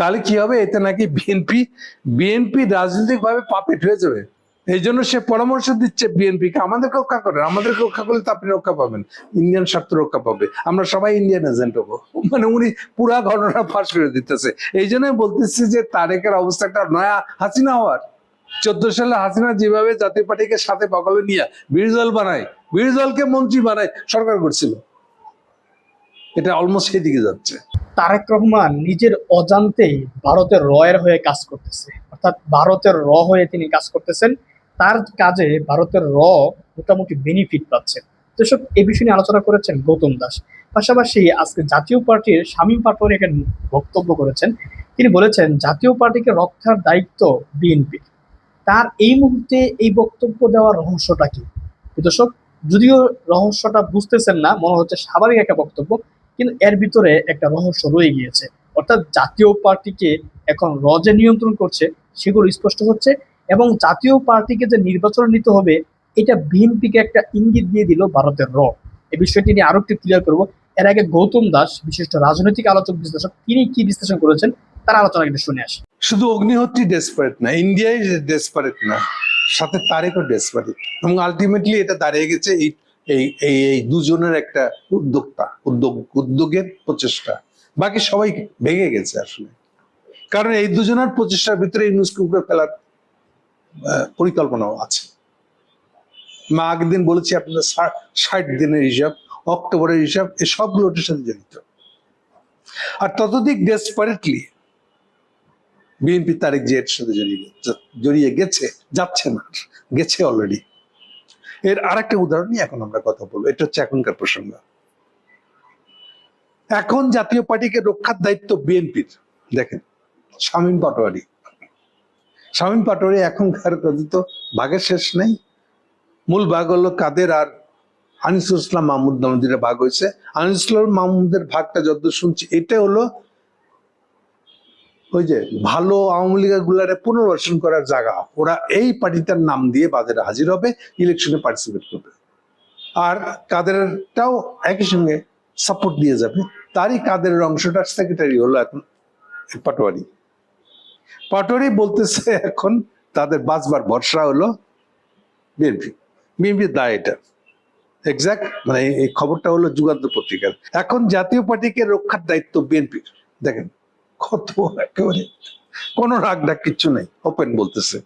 তাহলে কি হবে? এতে নাকি বিএনপি বিএনপি রাজনৈতিক ভাবে পাপেট হয়ে যাবে। এই জন্য সে পরামর্শ দিচ্ছে বিএনপি কে। আমাদেরকে রক্ষা করেন। আমাদেরকে রক্ষা করলে তো আপনি রক্ষা পাবেন। ইন্ডিয়ান স্বার্থ রক্ষা পাবে। আমরা সবাই ইন্ডিয়ান এজেন্ট হব। মানে উনি পুরা ঘটনা ফাঁস করে দিতেছে। এই জন্যই বলতেছি যে তারেকের অবস্থাটা নয়া হাসিনা হওয়ার। চোদ্দ সালে হাসিনা যেভাবে জাতীয় পার্টিকে সাথে পাকলে নিয়ে বিরোধী বানায়, বিরোধী মন্ত্রী বানায় সরকার করছিল। এটা অলমোস্ট সেদিকে যাচ্ছে। তারেক রহমান নিজের অজান্তেই ভারতের র এর হয়ে কাজ করতেছে। অর্থাৎ ভারতের র হয়ে তিনি কাজ করতেছেন। তার কাজে ভারতের র মোটামুটি বেনিফিট পাচ্ছেন যেসব এই বিষয় নিয়ে আলোচনা করেছেন গৌতম দাস। পাশাপাশি আজকে জাতীয় পার্টির শামীম পাটোয়ারি একটা বক্তব্য করেছেন। তিনি বলেছেন, জাতীয় পার্টিকে রক্ষার দায়িত্ব বিএনপি। তার এই মুহূর্তে এই বক্তব্য দেওয়ার রহস্যটা কি? দর্শক, যদিও রহস্যটা বুঝতেছেন না, মনে হচ্ছে স্বাভাবিক একটা বক্তব্য। কিন্তু এর ভিতরে একটা রহস্য রয়ে গিয়েছে। অর্থাৎ জাতীয় পার্টিকে এখন র যে নিয়ন্ত্রণ করছে, সেগুলো স্পষ্ট হচ্ছে এবং জাতীয় পার্টিকে যে নির্বাচন নিতে হবে, এটা বিএনপিকে একটা ইঙ্গিত দিয়ে দিল ভারতের র। এই বিষয়টি নিয়ে আরও একটু ক্লিয়ার করব। এর আগে গৌতম দাস, বিশিষ্ট রাজনৈতিক আলোচক, বিশ্লেষক, তিনি কি বিশ্লেষণ করেছেন, তার আলোচনা কিন্তু শুনে আসি। শুধু অগ্নিহোত্রী ডেসপারেট না, ইন্ডিয়াই ডেসপারেট না, সাথে তারেকও ডেসপারেট এবং আলটিমেটলি এটা দাঁড়িয়ে গেছে এই এই এই এই দুজনের একটা উদ্যোক্তা, উদ্যোগ, উদ্যোগের প্রচেষ্টা। বাকি সবাই ভেঙে গেছে আসলে। কারণ এই দুজনের প্রচেষ্টার ভিতরে ইউনুসকে উপরে ফেলার পরিকল্পনাও আছে। মা আগের দিন বলেছি, আপনাদের ষাট- দিনের হিসাব, অক্টোবরের হিসাব এই সবগুলোটির সাথে জড়িত। আর ততোধিক ডেসপারেটলি বিএনপি তারেক জিয়ার সাথে জড়িয়ে জড়িয়ে গেছে, যাচ্ছে না, গেছে অলরেডি। এর আরেকটা উদাহরণ নিয়ে এখন আমরা কথা বলব। এটা হচ্ছে এখনকার প্রসঙ্গ। এখন জাতীয় পার্টিকে রক্ষার দায়িত্ব বিএনপির। দেখেন, শামীম পাটোয়ারি। শামীম পাটোয়ারি এখনকার কথিত ভাগের শেষ নেই। মূল ভাগ হলো কাদের আর আনিসুল ইসলাম মাহমুদ নামদিরা ভাগ হয়েছে। আনিসুল মাহমুদের ভাগটা যত শুনছি এটা হলো ওই যে ভালো আওয়ামী লীগের গুলারে পুনর্বাসন করার জায়গা। ওরা এই পার্টিটার নাম দিয়ে বাজারে হাজির হবে ইলেকশনে পার্টিসিপেট করবে। আর কাদেরটাও একই সঙ্গে সাপোর্ট দিয়ে যাবে। তারই কাদের অংশটা সেক্রেটারি হলো এখন পাটোয়ারি। পাটোয়ারি বলতেছে এখন তাদের বাঁচবার ভরসা হলো বিএনপি। বিএনপির দায় এটা। এক্সাক্ট মানে এই খবরটা হলো যুগান্ত পত্রিকার। এখন জাতীয় পার্টিকে রক্ষার দায়িত্ব বিএনপির। দেখেন কত একেবারে। কোনো রাগ ডাক কিচ্ছু নেই ওপেন বলতেছে।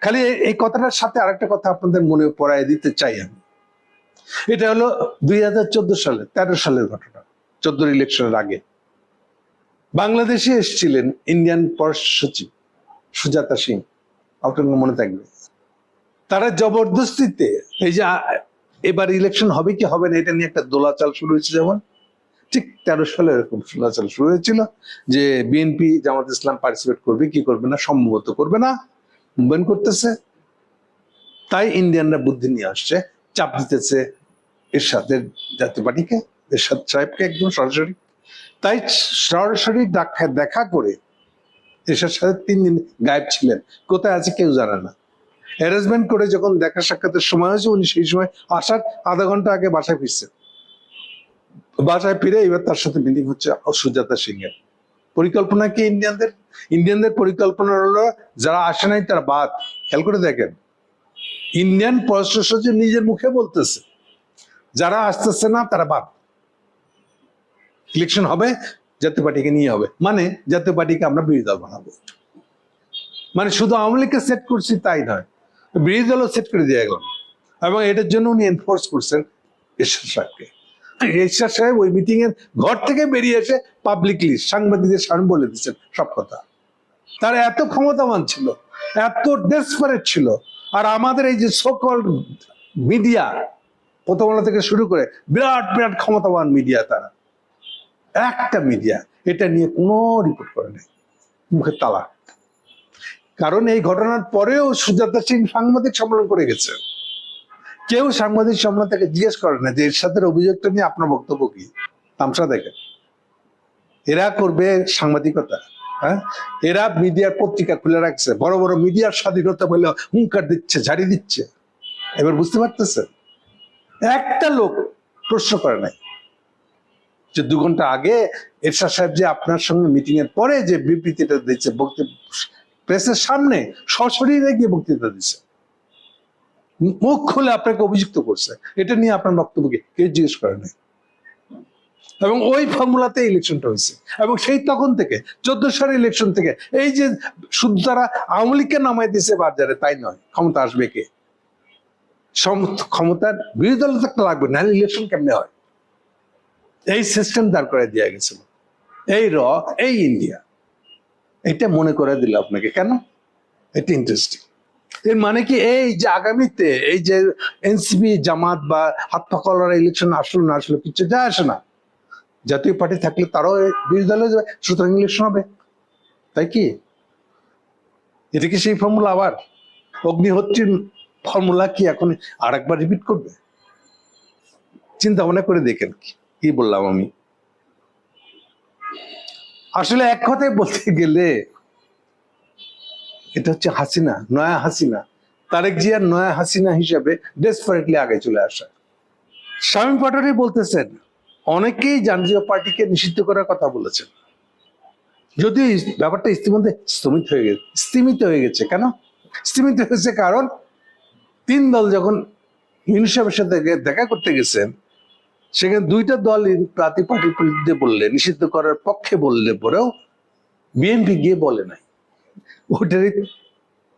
খালি এই- কথাটার সাথে আরেকটা কথা আপনাদের মনে পড়ায় দিতে চাই আমি। এটা হলো দুই হাজার চোদ্দ সালে, তেরো সালের ঘটনা চোদ্দ ইলেকশনের আগে। বাংলাদেশে এসেছিলেন ইন্ডিয়ান পররাষ্ট্র সচিব সুজাতা সিং। আপনার মনে থাকবে? তারা জবরদস্তিতে, এই যে এবার ইলেকশন হবে কি হবে না, এটা নিয়ে একটা দোলাচাল শুরু হয়েছে যেমন। ঠিক তেরো সালে এরকম দোলাচাল শুরু হয়েছিল যে বিএনপি জামাত ইসলাম পার্টিসিপেট করবে, কি করবে না, সম্ভবত করবে না মুভমেন্ট করতেছে। তাই ইন্ডিয়ানরা বুদ্ধি নিয়ে আসছে, চাপ দিতেছে এরশাদের জাতীয় পার্টিকে, এরশাদ সাহেবকে একদম সরাসরি। তাই সরাসরি দেখা- দেখা করে এরশাদ সাহেব তিন দিন গায়েব ছিলেন। কোথায় আছে কেউ জানে না। অ্যারেঞ্জমেন্ট করে যখন দেখা সাক্ষাতের সময় হয়েছে, উনি সেই সময় আসার আধা ঘণ্টা আগে বাসায় ফিরছেন। বাসায় ফিরে এবার তার সাথে মিটিং হচ্ছে সুজাতা সিং এর পরিকল্পনা কি ইন্ডিয়ানদের? ইন্ডিয়ানদের পরিকল্পনা হলো, যারা আসে নাই তারা বাদ। খেয়াল করে দেখেন, ইন্ডিয়ান পররাষ্ট্র সচিব নিজের মুখে বলতেছে, যারা আসতেছে না তারা বাদ। ইলেকশন হবে, জাতীয় পার্টিকে নিয়ে হবে। মানে জাতীয় পার্টিকে আমরা বিরোধী দল বানাবো। মানে শুধু আওয়ামী লীগকে সেট করছি তাই নয়, বিরোধী দলও সেট করে দিয়ে গেলাম এবং এটার জন্য উনি এনফোর্স করছেন ঈশ্বর সাহেবকে। ঈশ্বর সাহেব ওই মিটিং এর ঘর থেকে বেরিয়ে এসে পাবলিকলি সাংবাদিকদের সামনে বলে দিচ্ছেন সব কথা। তারা এত ক্ষমতাবান ছিল, এত ডেসপারেট ছিল, আর আমাদের এই যে সকল মিডিয়া প্রথমলা থেকে শুরু করে বিরাট বিরাট ক্ষমতাবান মিডিয়া তারা। একটা মিডিয়া এটা নিয়ে কোনো রিপোর্ট করে নাই মুখে তালা। কারণ এই ঘটনার পরেও সুজাতা সিং সাংবাদিক সম্মেলন করে গেছে কেউ সাংবাদিক সম্মেলন থেকে জিজ্ঞেস করে না যে এরশাদের অভিযোগটা নিয়ে আপনার বক্তব্য কি? তামসা দেখেন। এরা করবে সাংবাদিকতা হ্যাঁ? এরা মিডিয়ার পত্রিকা খুলে রাখছে। বড় বড় মিডিয়ার স্বাধীনতা বলে হুঙ্কার দিচ্ছে, ঝাড়ি দিচ্ছে। এবার বুঝতে পারতেছে একটা লোক প্রশ্ন করে নাই যে দু ঘণ্টা আগে এরশাদ সাহেব যে আপনার সঙ্গে মিটিং এর পরে যে বিবৃতিটা দিচ্ছে বক্তব্য প্রেসের সামনে সশরীরে গিয়ে বক্তৃতা দিচ্ছে মুখ খুলে আপনাকে অভিযুক্ত করছে। এটা নিয়ে আপনার বক্তব্যকে কেউ জিজ্ঞেস করে নাই। এবং ওই ফর্মুলাতে ইলেকশনটা হয়েছে। এবং সেই তখন থেকে, চোদ্দ সালের ইলেকশন থেকে, এই যে শুধু তারা আওয়ামী লীগকে নামাই দিয়েছে বাজারে, তাই নয়, ক্ষমতা আসবে কে? ক্ষমতার বিরোধী দল থাকতে লাগবে, নাহলে ইলেকশন কেমনে হয়? এই সিস্টেম দাঁড় করে দেওয়া গেছিল। এই র, এই ইন্ডিয়া এটা মনে করে দিল আপনাকে। কেন? এটা ইন্টারেস্টিং এর মানে কি? এই যে আগামীতে এই যে এনসিপি, জামাত বা হাত পাকলার ইলেকশন আসলো না আসলো কিছু যায় আসে না। জাতীয় পার্টি থাকলে তারাও বিরোধী দলে যাবে, সুতরাং ইলেকশন হবে। তাই কি? এটা কি সেই ফর্মুলা আবার? অগ্নিহোত্রীর ফর্মুলা কি এখন আর একবার রিপিট করবে? চিন্তা ভাবনা করে দেখেন কি বললাম আমি। আসলে এক কথায় বলতে গেলে এটা হচ্ছে হাসিনা, নয়া হাসিনা। তারেক জিয়ার নয়া হাসিনা হিসাবে ডেসপারেটলি আগে চলে আসা। স্বামী পাটোয়ারি বলতেছেন, অনেকেই জাতীয় পার্টিকে নিষিদ্ধ করার কথা বলেছেন। যদিও ব্যাপারটা ইতিমধ্যে স্থমিত হয়ে গেছে স্তিমিত হয়ে গেছে। কেন? স্তিমিত হয়েছে কারণ তিন দল যখন ইউনুস সাহেবের সাথে দেখা করতে গেছেন, সেখানে দুইটা দল প্রাতি পার্টির বিরুদ্ধে বললে, নিষিদ্ধ করার পক্ষে বললে পরেও বিএনপি গিয়ে বলে নাই। ওটারই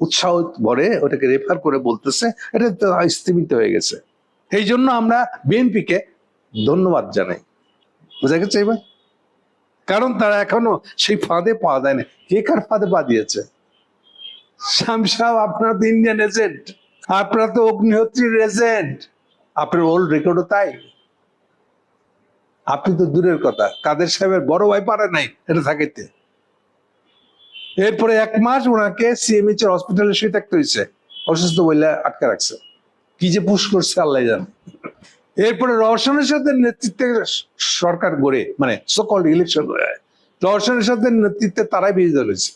উৎসাহ ভরে ওটাকে রেফার করে বলতেছে। এটা তো স্থিমিত হয়ে গেছে। এই জন্য আমরা বিএনপিকে ধন্যবাদ জানাই। বোঝা গেছে এবার? কারণ তারা এখনও সেই ফাঁদে পা দেয় না কে কার ফাঁদে পা দিয়েছে? শ্যাম আপনার তো ইন্ডিয়ান এজেন্ট আপনার তো অগ্নিহোত্রীর এজেন্ট আপনার ওল্ড রেকর্ডও তাই। আপনি তো দূরের কথা। কাদের সাহেবের বড় ভাই পারে নাই এটা থাকেতে এরপরে এক মাস ওনাকে সিএমএইচ এর হসপিটালে শুয়ে থাকতে হয়েছে। অসুস্থ বলে আটকে রাখছে। কি যে পুশ করছে আল্লাহ জানে। এরপরে রওশনের সাথে নেতৃত্বে সরকার গড়ে মানে সকল ইলেকশন রওশনের সাথে নেতৃত্বে তারাই বিরোধী দল হয়েছে।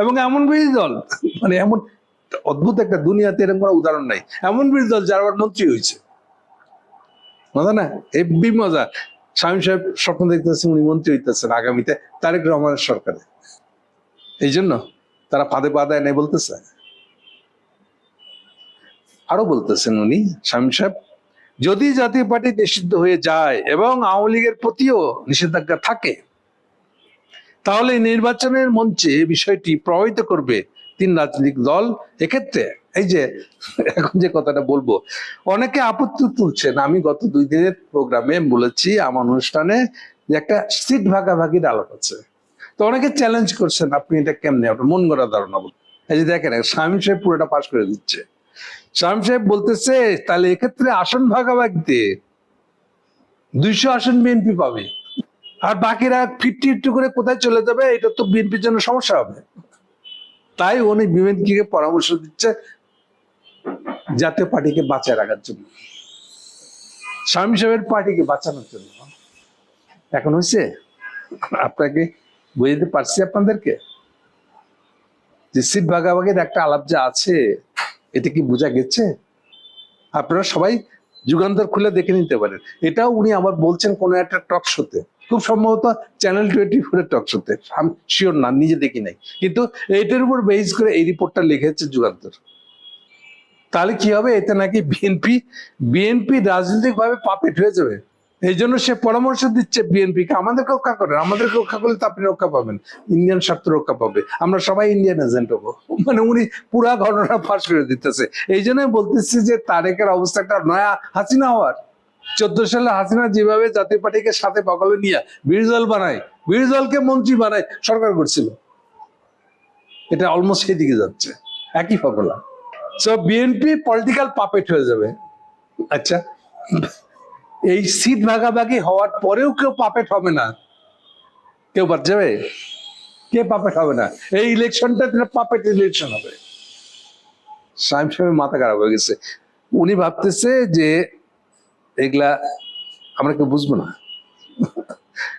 এবং এমন বিরোধী দল মানে এমন অদ্ভুত একটা দুনিয়াতে এরকম কোনো উদাহরণ নাই। এমন বিরোধী দল যার আবার মন্ত্রী হয়েছে। মজা না? হেব্বি মজা। স্বামী সাহেব স্বপ্ন দেখতেছে উনি মন্ত্রী হইতেছেন আগামীতে, তারেক রহমানের সরকারে। এই জন্য তারা ফাঁদে পা দেয় নাই বলতেছে। আরও বলতেছেন উনি স্বামী সাহেব, যদি জাতীয় পার্টি নিষিদ্ধ হয়ে যায় এবং আওয়ামী লীগের প্রতিও নিষেধাজ্ঞা থাকে, তাহলে নির্বাচনের মঞ্চে বিষয়টি প্রভাবিত করবে তিন রাজনৈতিক দল। এক্ষেত্রে এই যে, এখন যে কথাটা বলব, অনেকে আপত্তি তুলছেন। আমি গত দুই দিনের প্রোগ্রামে বলেছি, আমার অনুষ্ঠানে যে একটা সিট ভাগাভাগির আলাপ আছে। তো অনেকে চ্যালেঞ্জ করছেন, আপনি এটা কেমনে? আপনার মন গড়া ধারণা বলুন। এই যে দেখেন স্বামী সাহেব পুরোটা পাশ করে দিচ্ছে। স্বামী সাহেব বলতেছে, তাহলে এক্ষেত্রে আসন ভাগাভাগিতে দুইশো আসন বিএনপি পাবে। আর বাকিরা ফিফটি ফিফটি করে কোথায় চলে যাবে, এটা তো বিএনপির জন্য সমস্যা হবে। তাই উনি বিএনপিকে পরামর্শ দিচ্ছে, জাতীয় পার্টিকে বাঁচায় রাখার জন্য। স্বামী সাহেবের পার্টিকে বাঁচানোর জন্য। এখন হয়েছে আপনাকে বুঝতে পারছি আপনাদেরকে? যে সিট ভাগাভাগির একটা আলাপ যা আছে, এটা কি বোঝা গেছে? আপনারা সবাই যুগান্তর খুলে দেখে নিতে পারেন। এটাও উনি আবার বলছেন কোন একটা টক শোতে খুব সম্ভবত চ্যানেল টোয়েন্টি ফোরের টক শোতে আমি শিওর না, নিজে দেখি নাই। কিন্তু এটার উপর বেস করে এই রিপোর্টটা লিখেছে যুগান্তর। তাহলে কি হবে? এতে নাকি বিএনপি বিএনপি রাজনৈতিক ভাবে পাপেট হয়ে যাবে? এই জন্য সে পরামর্শ দিচ্ছে বিএনপি কে আমাদেরকে রক্ষা করেন আমাদেরকে রক্ষা করলে তো আপনি রক্ষা পাবেন ইন্ডিয়ান স্বার্থ রক্ষা পাবে, আমরা সবাই ইন্ডিয়ান এজেন্ট হব। মানে উনি পুরা ঘটনা ফাঁস করে দিতেছে। এই জন্য বলতেছি যে তারেকের অবস্থাটা নয়া হাসিনা হওয়ার। চোদ্দ সালে হাসিনা যেভাবে জাতীয় পার্টিকে সাথে পাকলে নিয়ে বিরোধী দল বানায় বিরোধী দলকে মন্ত্রী বানায়, সরকার করছিল। এটা অলমোস্ট সেদিকে যাচ্ছে, একই formula. So BNP political puppet হয়ে যাবে। আচ্ছা। এই সিট ভাগাভাগি হওয়ার পরেও কেউ পাপেট হবে না। কেউ বাদ যাবে? কে পাপেট হবে না? এই ইলেকশনটা পাপেট ইলেকশন হবে। সাহেব সাহেবের মাথা খারাপ হয়ে গেছে। উনি ভাবতেছে যে এগুলা আমরা কেউ বুঝব না।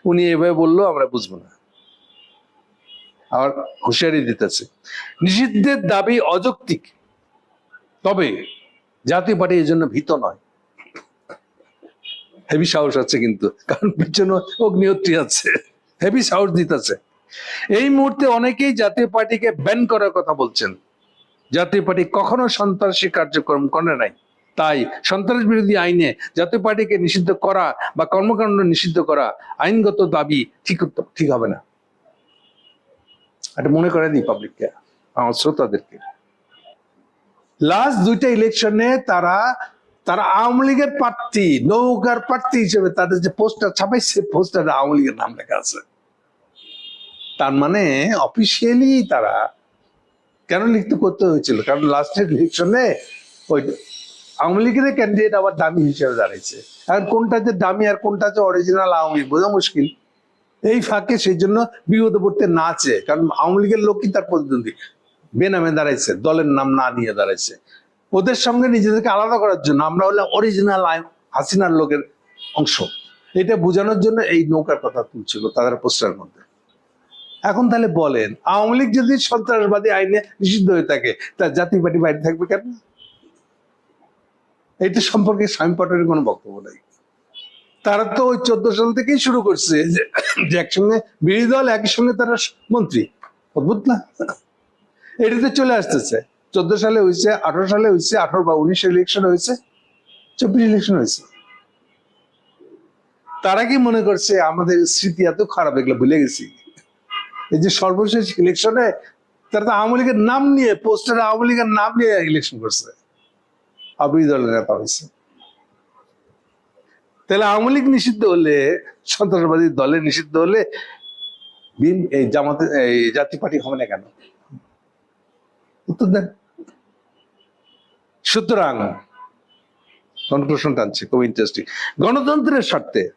উনি এভাবে বলল, আমরা বুঝব না। আবার হুঁশিয়ারি দিতেছে। নিষিদ্ধের দাবি অযৌক্তিক। তবে জাতীয় পার্টি এই জন্য ভীত নয়। হেভি সাহস আছে কিন্তু, কারণ পিছনে অগ্নিহত্রী আছে। হেভি সাহস দিতেছে। এই মুহূর্তে অনেকেই জাতীয় পার্টিকে ব্যান করার কথা বলছেন। জাতীয় পার্টি কখনো সন্ত্রাসী কার্যক্রম করে নাই। তাই সন্ত্রাস বিরোধী আইনে জাতীয় পার্টিকে নিষিদ্ধ করা বা কর্মকাণ্ড নিষিদ্ধ করা আইনগত দাবি ঠিক ঠিক হবে না। এটা মনে করে দিই পাবলিককে আমার শ্রোতাদেরকে। লাস্ট দুইটা ইলেকশনে তারা তারা আওয়ামী লীগের প্রার্থী, নৌকার প্রার্থী হিসেবে তাদের যে পোস্টার ছাপাইছে পোস্টারে আওয়ামী লীগের নাম লেখা আছে। তার মানে অফিসিয়ালি তারা কেন লিখতে করতে হয়েছিল? কারণ লাস্টের ইলেকশনে ওই আওয়ামী লীগের ক্যান্ডিডেট আবার দামি হিসেবে দাঁড়িয়েছে আর কোনটা যে দামি আর কোনটা যে অরিজিনাল আওয়ামী লীগ, বোঝা মুশকিল। এই ফাঁকে সেই জন্য বিপদে পড়তে না চেয়ে, কারণ আওয়ামী লীগের লোকই তার প্রতিদ্বন্দ্বী। বেনামে দাঁড়াইছে, দলের নাম না নিয়ে দাঁড়াইছে। ওদের সঙ্গে নিজেদেরকে আলাদা করার জন্য আমরা হলে অরিজিনাল হাসিনার লোকের অংশ। এটা বোঝানোর জন্য এই নৌকার কথা তুলছিল তাদের পোস্টার মধ্যে। এখন তাহলে বলেন, আওয়ামী লীগ যদি সন্ত্রাসবাদী আইনে নিষিদ্ধ হয়ে থাকে তার জাতীয় পার্টি বাইরে থাকবে কেন? এটা সম্পর্কে স্বামী পাটোয়ারির কোনো বক্তব্য নাই। তারা তো ওই চোদ্দ সাল থেকেই শুরু করছে যে যে একসঙ্গে, বিরোধী দল একই সঙ্গে তারা মন্ত্রী। অদ্ভুত না? এটাতে চলে আসতেছে। চোদ্দ সালে হয়েছে আঠারো সালে হয়েছে আঠারো বা উনিশ ইলেকশন হয়েছে, চব্বিশ ইলেকশন হয়েছে। তারা কি মনে করছে, আমাদের স্মৃতি এত খারাপ, এগুলো ভুলে গেছি। এই যে সর্বশেষ ইলেকশনে তারা তো আওয়ামী লীগের নাম নিয়ে, পোস্টারে আওয়ামী লীগের নাম নিয়ে ইলেকশন করছে। আবরি দলের নেতা হয়েছে। তাহলে আওয়ামী লীগ নিষিদ্ধ হলে, সন্ত্রাসবাদী দলে নিষিদ্ধ হলে এই জামাতে এই জাতীয় পার্টি হবে না কেন? উত্তর দেন। সুতরাং কনক্লুশন টানছে খুব ইন্টারেস্টিং গণতন্ত্রের স্বার্থে,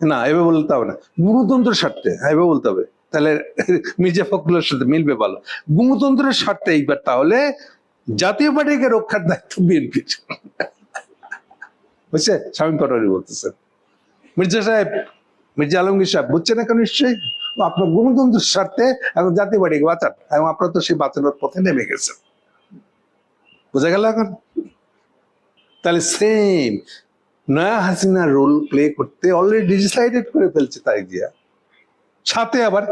না, এভাবে বলতে হবে না। গণতন্ত্রের স্বার্থে, এভাবে বলতে হবে। তাহলে মির্জা ফখরুলের সাথে মিলবে ভালো। গণতন্ত্রের স্বার্থে এইবার তাহলে জাতীয় পার্টিকে রক্ষার দায়িত্ব বিএনপির বুঝছে? স্বামী পাটোয়ারি বলতেছেন মির্জা সাহেব, মির্জা আলমগীর সাহেব, বুঝছেন এখন নিশ্চয়ই? আপনার গণতন্ত্রের স্বার্থে এখন জাতীয় পার্টিকে বাঁচান। এবং আপনারা তো সেই বাঁচানোর পথে নেমে গেছেন। বোঝা গেল এখন? তাহলে সেম নয়া হাসিনা রোল প্লে করতে অলরেডি ডিসাইডেড করে ফেলছে তাই দিয়া সাথে আবার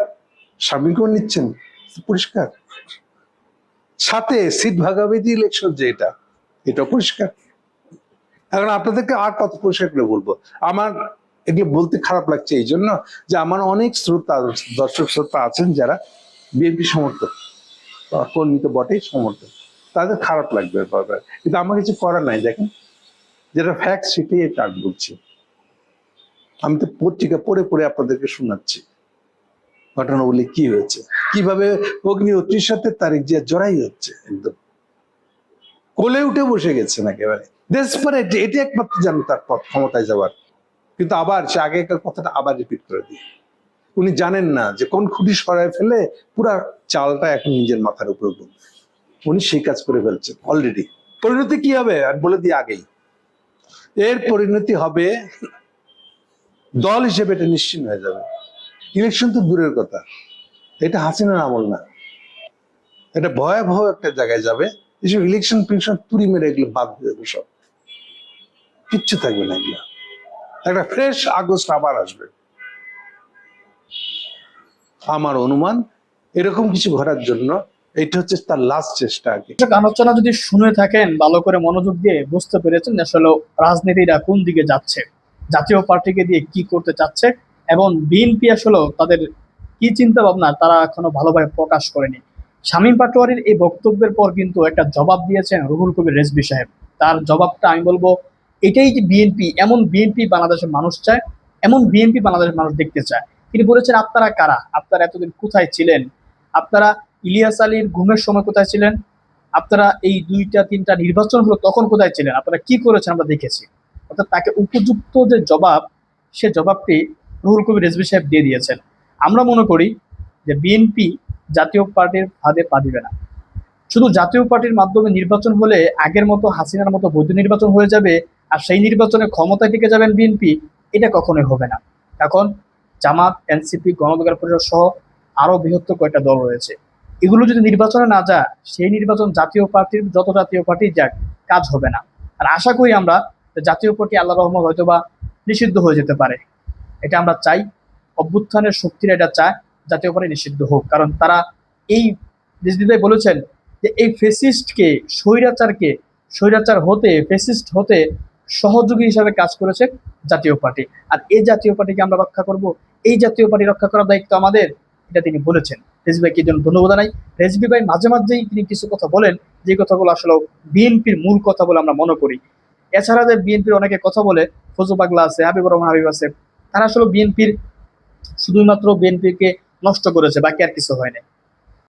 স্বামীকেও নিচ্ছেন, পরিষ্কার। সাথে সিট ভাগাভাগি ইলেকশন যে এটা এটা পরিষ্কার। এখন আপনাদেরকে আর কত পরিষ্কার করে বলব, আমার এগুলো বলতে খারাপ লাগছে এই জন্য যে আমার অনেক শ্রোতা, দর্শক শ্রোতা আছেন যারা বিএনপি সমর্থক কর্মী তো বটেই সমর্থক। তাদের খারাপ লাগবে ব্যাপারটা কিন্তু আমার কিছু করার নাই, দেখেন। যেটা ফ্যাক্ট সেটাই আমি বলছি। আমি তো পত্রিকা পড়ে পড়ে আপনাদেরকে শোনাচ্ছি। ঘটনাগুলি কি হয়েছে? কীভাবে অগ্নিহত্রীর সাথে তারিখ জিয়া জড়াই হচ্ছে, একদম। কোলে উঠে বসে গেছেন একেবারে। ডেসপারেট এটি একমাত্র জানো তার পথ, ক্ষমতায় যাওয়ার। কিন্তু আবার সে আগেকার কথাটা আবার রিপিট করে দিয়ে। উনি জানেন না যে কোন খুঁটি সরায় ফেলে পুরা চালটা এখন নিজের মাথার উপরে উনি সেই কাজ করে ফেলছেন অলরেডি পরিণতি কি হবে? আর বলে দিই আগেই। এর পরিণতি হবে, দল হিসেবে এটা নিশ্চিন্ন হয়ে যাবে। ইলেকশন তো দূরের কথা। এটা হাসিনার আমল না। এটা ভয়াবহ একটা জায়গায় যাবে। এসব ইলেকশন ফিলেকশন তুড়ি মেরে এগুলো বাদ হয়ে যাবে সব। কিচ্ছু থাকবে না এগুলো। একটা ফ্রেশ আগস্ট আবার আসবে। আমার অনুমান, এরকম কিছু ঘটার জন্য এটা হচ্ছে তার লাস্ট চেষ্টা আর কি। দর্শক, আলোচনা যদি শুনে থাকেন, ভালো করে মনোযোগ দিয়ে বুঝতে পেরেছেন আসলে রাজনীতিটা কোন দিকে যাচ্ছে, জাতীয় পার্টিকে দিয়ে কি করতে চাচ্ছে, এবং বিএনপি আসলে তাদের কি চিন্তা ভাবনা তারা এখনও ভালোভাবে প্রকাশ করেনি। শামীম পাটোয়ারির এই বক্তব্যের পর কিন্তু একটা জবাব দিয়েছেন রুহুল কবির রেজবি সাহেব। তার জবাবটা আমি বলব, এটাই যে বিএনপি, এমন বিএনপি বাংলাদেশের মানুষ চায়, এমন বিএনপি বাংলাদেশের মানুষ দেখতে চায়। তিনি বলেছেন, আপনারা কারা? আপনারা এতদিন কোথায় ছিলেন? আপনারা ইলিয়াস আলীর ঘুমের সময় কোথায় ছিলেন? আপনারা এই দুইটা, তিনটা নির্বাচন হলো তখন কোথায় ছিলেন? আপনারা কি করেছেন আমরা দেখেছি। অর্থাৎ তাকে উপযুক্ত যে জবাব, সে জবাবটি রুহুল কবির রেজবি সাহেব দিয়ে দিয়েছেন। আমরা মনে করি যে বিএনপি জাতীয় পার্টির ফাঁদে পা দিবে না। শুধু জাতীয় পার্টির মাধ্যমে নির্বাচন হলে আগের মতো হাসিনার মতো বৈধ নির্বাচন হয়ে যাবে, আর সেই নির্বাচনে ক্ষমতায় টিকে যাবেন বিএনপি এটা কখনোই হবে না। এখন জামাত এনসিপি গণঅধিকার পরিষদ সহ আরও বৃহত্তর কয়েকটা দল রয়েছে। এগুলো যদি নির্বাচনে না যায়, সেই নির্বাচন জাতীয় পার্টির, যত জাতীয় পার্টি যাক, কাজ হবে না। আর আশা করি আমরা জাতীয় পার্টি আল্লাহ রহমত হয়তোবা নিষিদ্ধ হয়ে যেতে পারে। এটা আমরা চাই। অভ্যুত্থানের শক্তিরা এটা চায় জাতীয় পার্টি নিষিদ্ধ হোক। কারণ তারা এই রিজভি বলেছেন যে এই ফেসিস্টকে স্বৈরাচারকে, স্বৈরাচার হতে ফেসিস্ট হতে সহযোগী হিসাবে কাজ করেছে জাতীয় পার্টি। আর এই জাতীয় পার্টিকে আমরা রক্ষা করব। এই জাতীয় পার্টি রক্ষা করার দায়িত্ব আমাদের, এটা তিনি বলেছেন। রেজবি ভাইকে জন্য ধন্যবাদ নাই রেজবি ভাই মাঝে মাঝেই তিনি কিছু কথা বলেন, যে কথাগুলো আসলে বিএনপির মূল কথা বলে আমরা মনে করি। এছাড়া যে বিএনপির অনেকে কথা বলে ফজু পাগলা আছে, হাবিবুর রহমান হাবিব আছে, তারা আসলে বিএনপির শুধুমাত্র বিএনপিকে নষ্ট করেছে, বাকি আর কিছু হয়নি